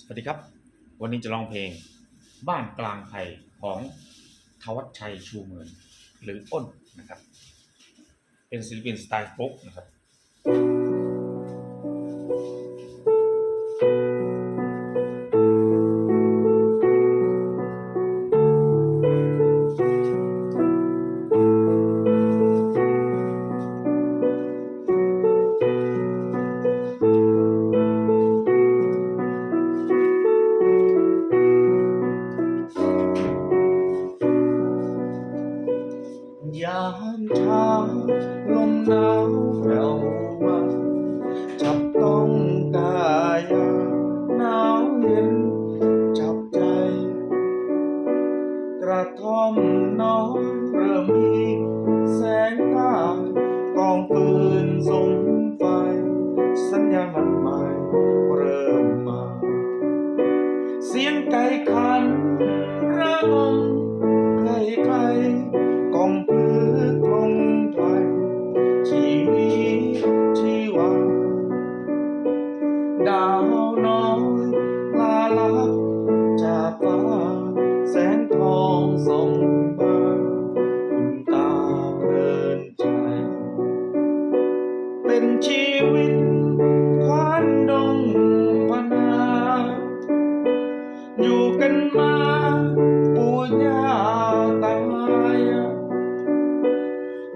สวัสดีครับ วันนี้จะร้องเพลง บ้านกลางไผ่ของทวัชชัยชูเมืองหรืออ้นนะครับ เป็นศิลปินสไตล์โฟกนะครับยามเช้าลมหนาวแผ่วมาจับต้องกายหนาวเย็นจับใจ กระท่อมน้อยเริ่มมีแสงตากองฟืนส่ง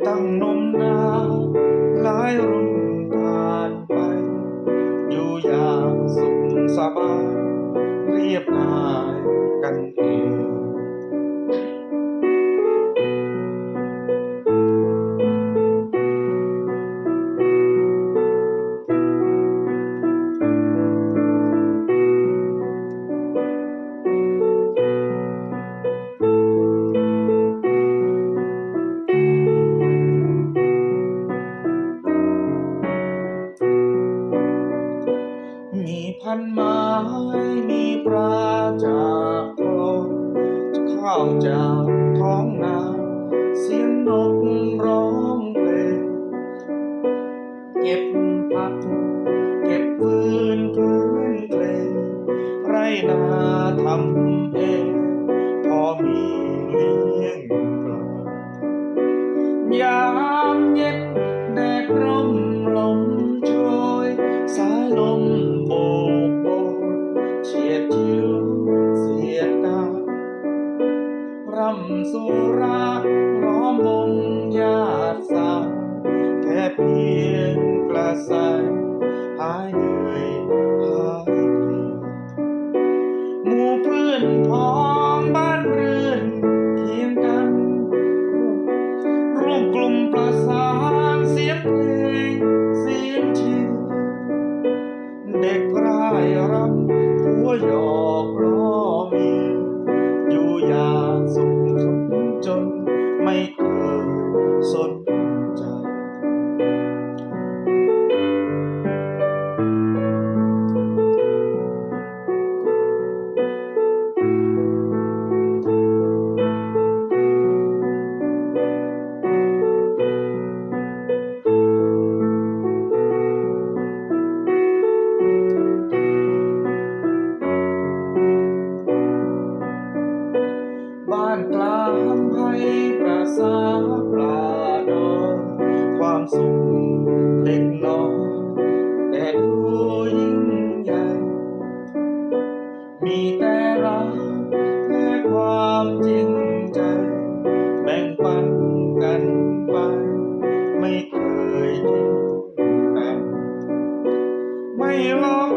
ตั้งนมนานหลายรุ่นผ่านไป อยู่อย่างสุขสบายเรียบง่าย มีพันไม้มีปลาจากคลองข้าวจากท้องนา เสียงนกร้องเพลงเก็บผัก เก็บฟืนพื้นเพลงไรนาทำเองพอมีเลี้ยงายเหนื่อยหายเพลียหมู่เพื่อนพ้องบ้านเรือนเทียงกันร่วมกลุ่มประสานเสียงเพลงเสียงเชียร์เด็กร่ายรำหัวหยอกล้อ สาปลาดอยความสุขเล็กน้อยแต่ดูยิ่งใหญ่ มีแต่รักและความจริงใจ แบ่งปันกันไป ไม่เคยทิ้งกันไม่ลอก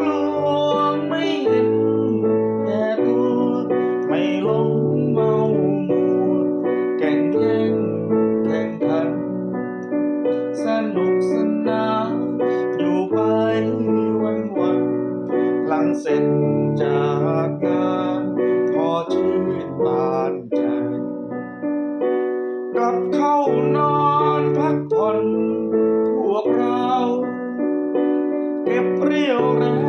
เสร็จจากงานพอชื่นบานใจ กลับเข้านอนพักผ่อนพวกเรา เก็บเรี่ยวแรง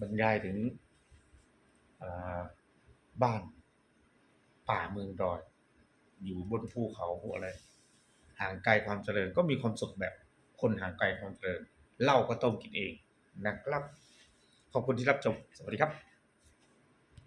บรรยายถึงบ้านป่าเมืองดอย อยู่บนภูเขาอะไร ห่างไกลความเจริญก็มีความสุขแบบ คนห่างไกลความเจริญเหล้าก็ต้มกินเองนะครับ ขอบคุณที่รับชม สวัสดีครับ